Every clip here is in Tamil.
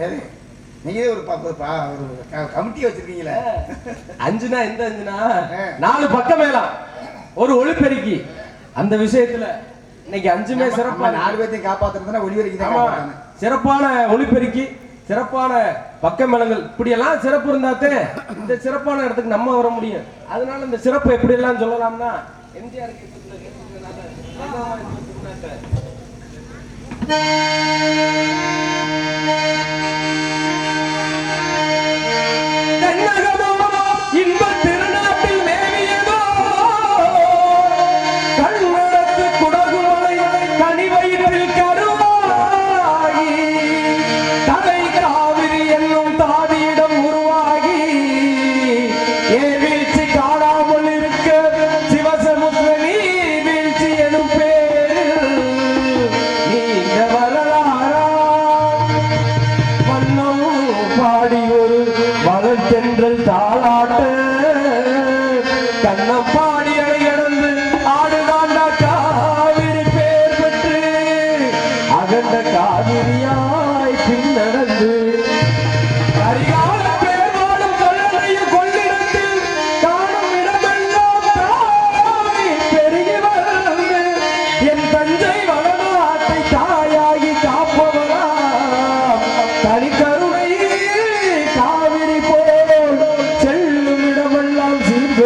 நேரம் நீங்களே ஒரு ஒரு கமிட்டி வச்சிருக்கீங்களே. அஞ்சுனா எந்த அஞ்சுனா? நாலு பக்கம் மேலாம் ஒரு ஒளிப்பெருக்கி. அந்த விஷயத்துல இன்னைக்கு அஞ்சுமே சிறப்பான நாலு பேர்த்தையும் காப்பாத்துறதுனா ஒளிபெருக்கி தான் சிறப்பான ஒளிப்பெருக்கி சிறப்பான பக்க மேளங்கள். இப்படியெல்லாம் சிறப்பு இருந்தாத்தே இந்த சிறப்பான இடத்துக்கு நம்ம வர முடியும். அதனால இந்த சிறப்பு எப்படி எல்லாம் சொல்லலாம்னா எம்ஜிஆருக்கு Thank you.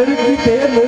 Ele que tem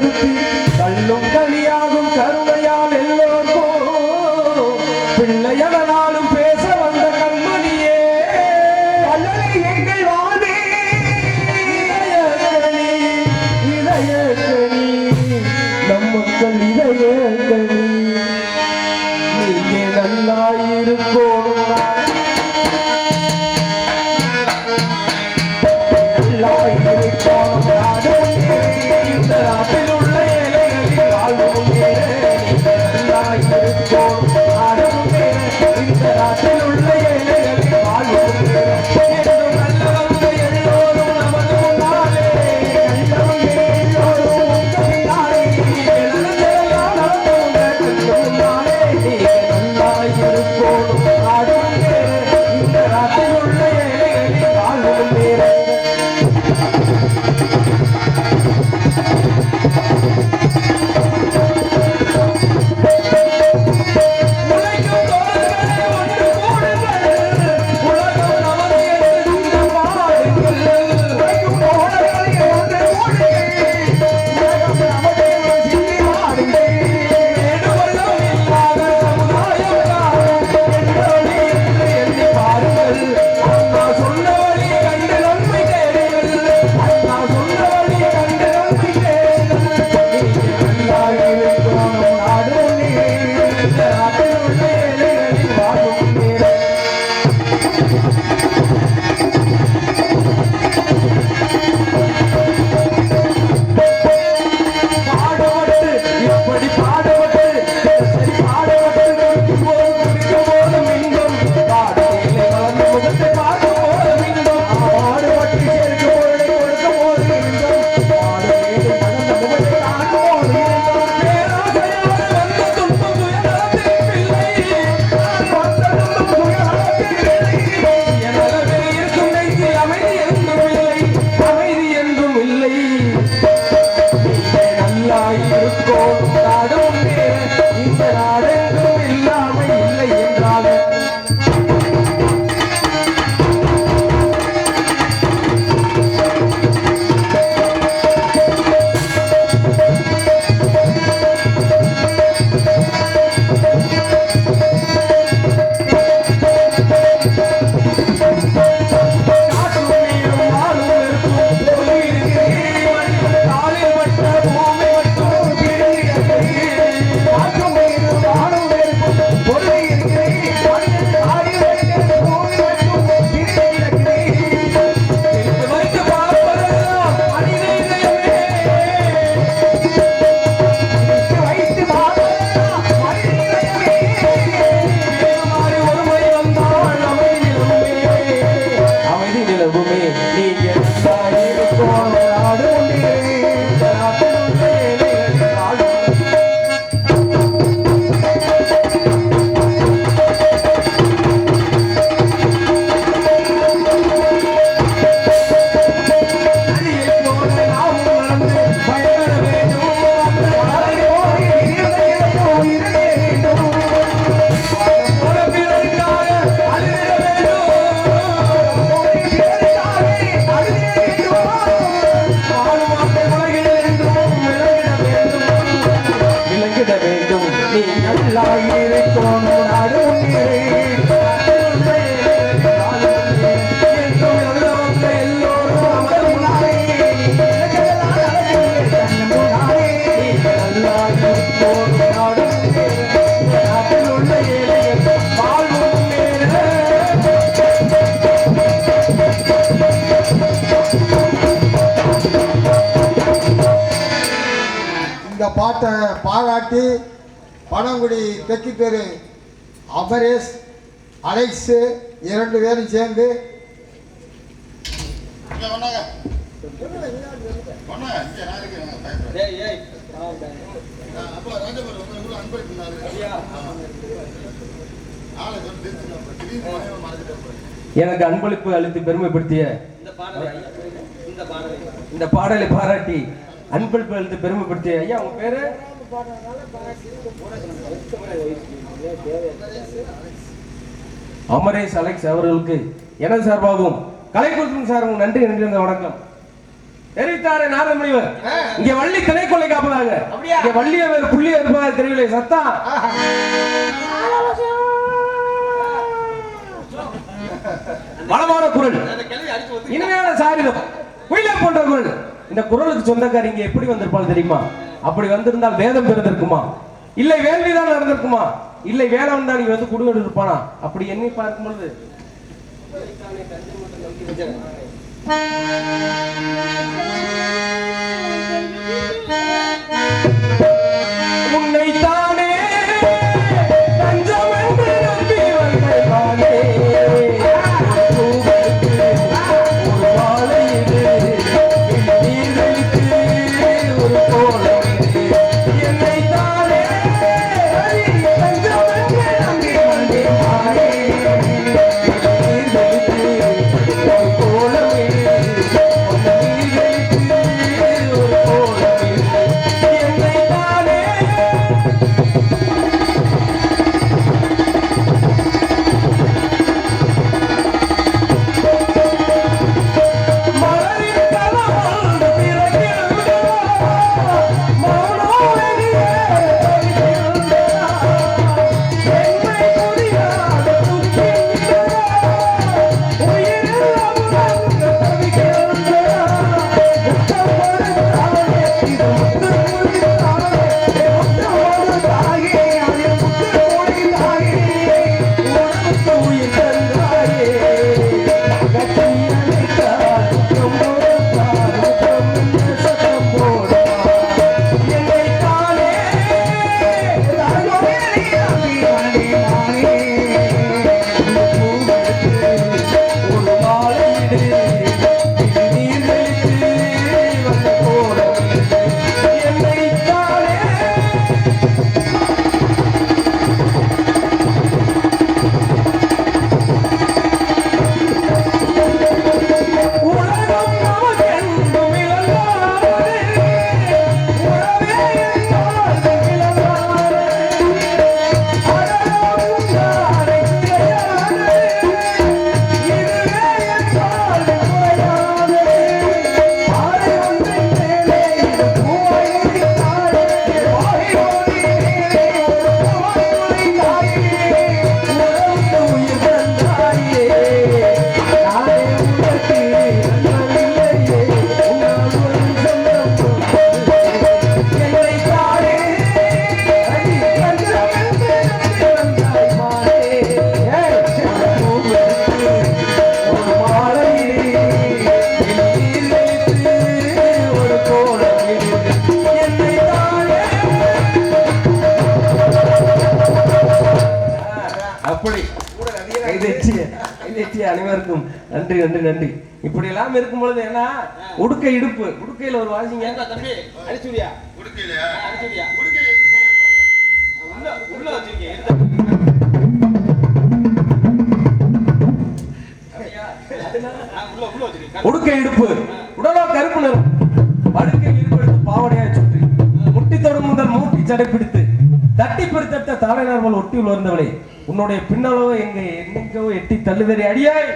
பாட்டை பாராட்டி பனங்குடி வெற்றி பேரு அமரேஷ் அலெக்ஸு இரண்டு பேரும் சேர்ந்து. எனக்கு அன்பளிப்பு அளித்து பெருமைப்படுத்திய இந்த பாடலை பாராட்டி அன்பளிப்பு அளித்து பெருமைப்படுத்திய ஐயா உங்க பேரு? அமரேஷ் அலெக்ஸ் அவர்களுக்கு எனது சார்பாகவும் கலைக்குழுக்கும் சார்பாகவும் நன்றி நன்றி அந்த வணக்கம். தெரிவித்தாரே நாதமணிவர் இங்க வள்ளி திணைக்கொள்ளை காப்பதாக. அப்படியா? இங்க வள்ளிய வேறு புள்ளிய இருப்பதாக தெரியவில்லை சத்தா. வளமான குரல். இனிமையான சாரிதம். குயிலை போன்ற குரல். இந்த குரலுக்கு சொந்தக்காரி இங்க எப்படி வந்திருப்பாள் தெரியுமா? அப்படி வந்திருந்தால் வேதம் பிறந்திருக்குமா? இல்லை வேள்விதான் நடந்திருக்குமா? இல்லை வேளாண் தான் இங்க வந்து குடுவெடு இருப்பானா? அப்படி எண்ணி பார்க்கும் பொழுது. உன்னைத்தானே அனைவருக்கும் நன்றி நன்றி நன்றி. இப்படி எல்லாம் இருக்கும் பொழுது என்ன? உடுக்கை இடுப்பு. உடுக்கையில ஒரு வாசிங்க. தம்பி அடிச்சுடியா உடுக்கையில? உள்ள உள்ள வச்சிருக்கேன் உடுக்கை இடுப்பு. உடலோ கருப்பு நிறம். படுக்கை இருப்படுத்து பாவடையாய் சுற்றி முட்டி தொடும் முதல் மூட்டி சடைப்பிடித்து தட்டி பெருத்தட்ட தாழை நார்மல் ஒட்டி உணர்ந்தவளே உன்னுடைய பின்னலோ எங்க எங்கெங்கோ எட்டி தள்ளுதறி அடியாய்.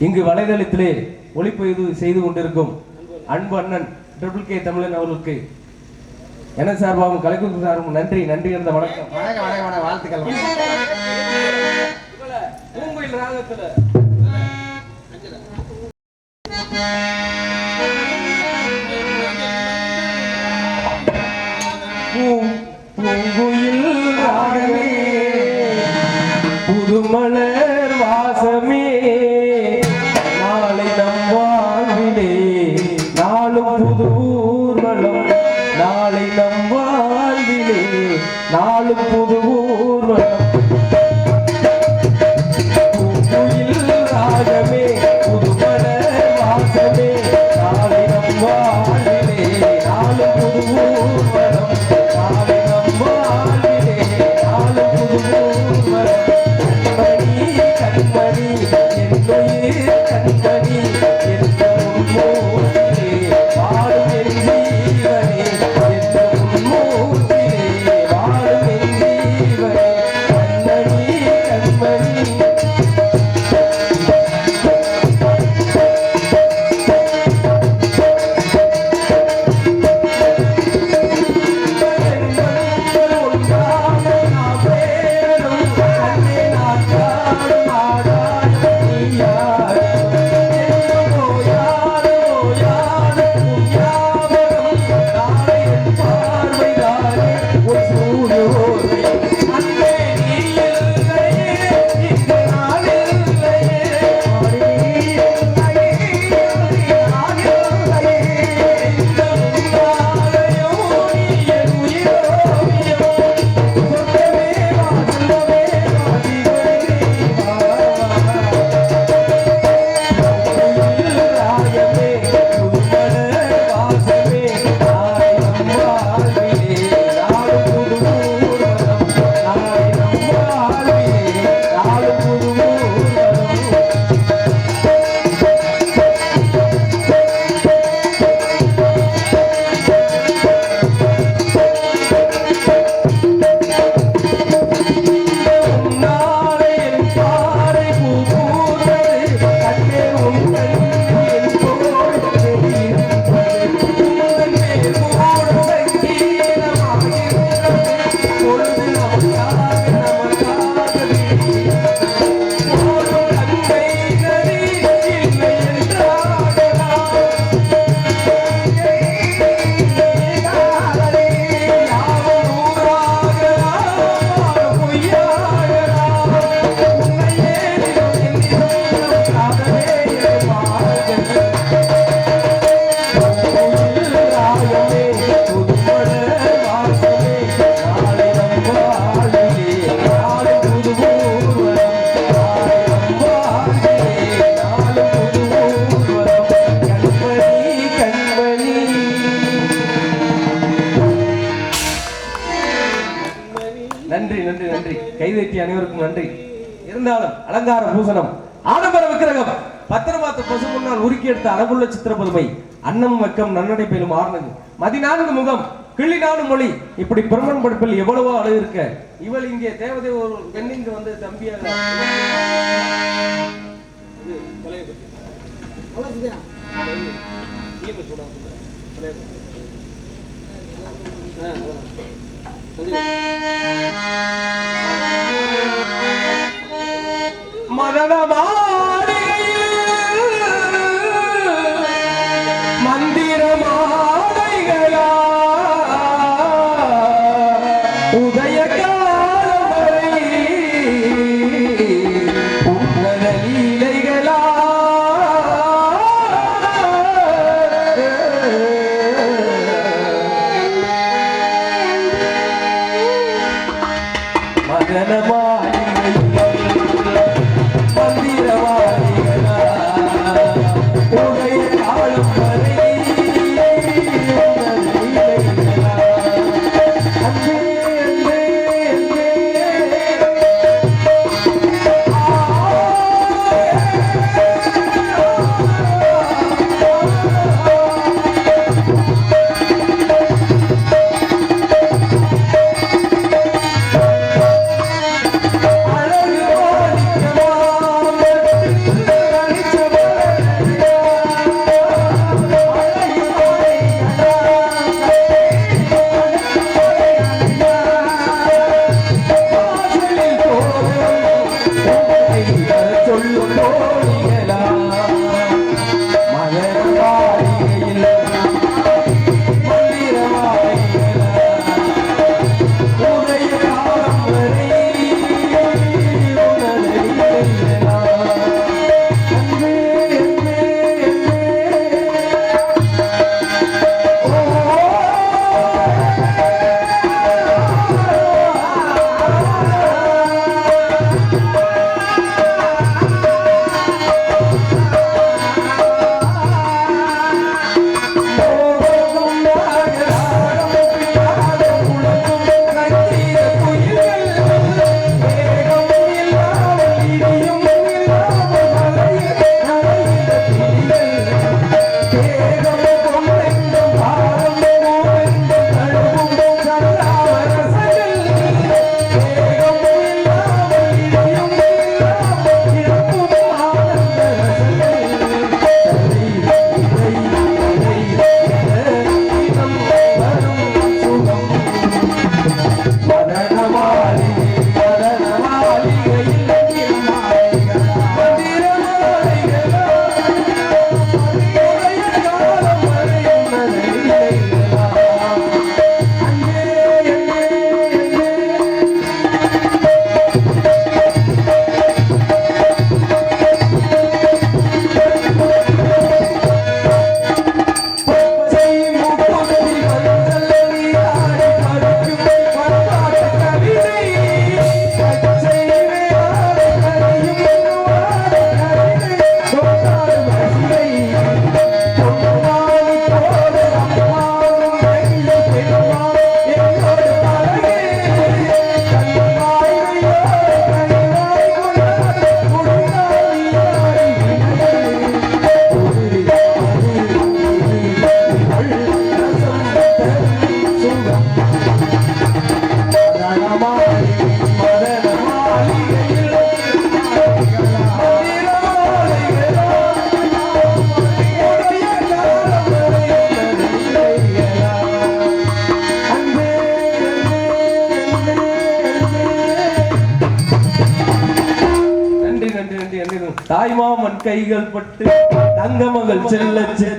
இங்கு வலைதளத்திலே ஒளிப்பதிவு செய்து கொண்டிருக்கும் அன்பு அண்ணன் ட்ரிபிள் கே தமிழன் அவர்களுக்கு என சார்பாகவும் கலைக்குழு சார்பாகவும் நன்றி நன்றி இருந்த வணக்கம். வணக்கம் வணக்கம் வணக்கம் வாழ்த்துக்கள். பூங்குயில் ராகத்துல Thank you. நன்றி நன்றி. இருந்தாலும் அலங்கார பூசணம் ஆடம்பர விக்கிரகம் பத்திரமாத்த பசு முன்னால் உருக்கி எடுத்த அழகுள்ள சித்திர புதுமை அன்னம் வெக்கம் நன்னடை பெறும் ஆர்னது மதிநான்கு முகம் கிள்ளி நாடு மொழி இப்படி பிரமன் படுப்பில் எவ்வளவோ அழகு இருக்க இவள் இங்கே தேவதை ஒரு பெண் இங்கு வந்து தம்பியாக இது ஆ அதான். சரி.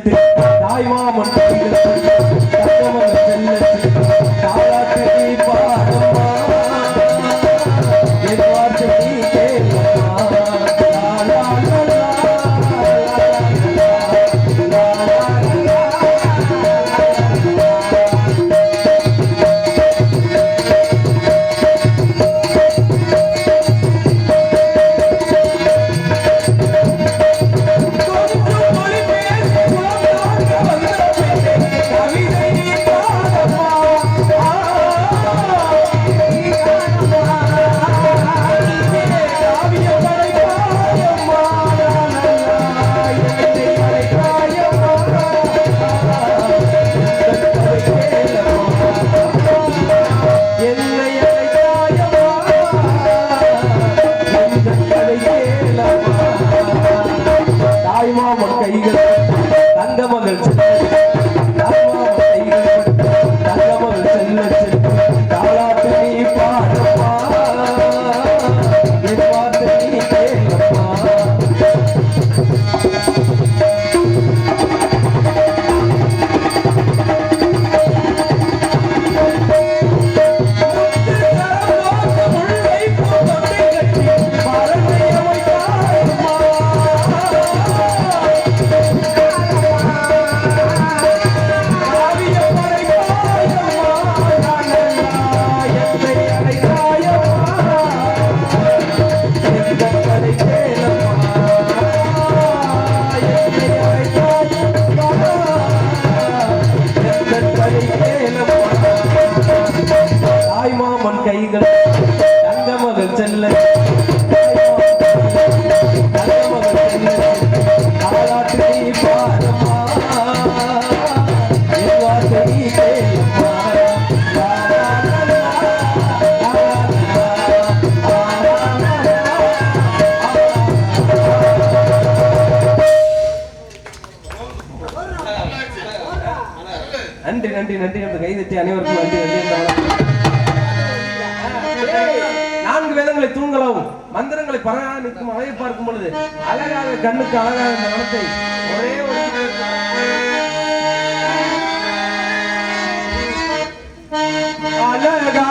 இல்லத்தில் தாய்மாமன் நான்கு வேதங்களை தூங்கலாம் மந்திரங்களை பரவாக நிற்கும் அழகை பார்க்கும் பொழுது அழகாக கண்ணுக்கு அழகாக இந்த மனத்தை ஒரே ஒரு அழகா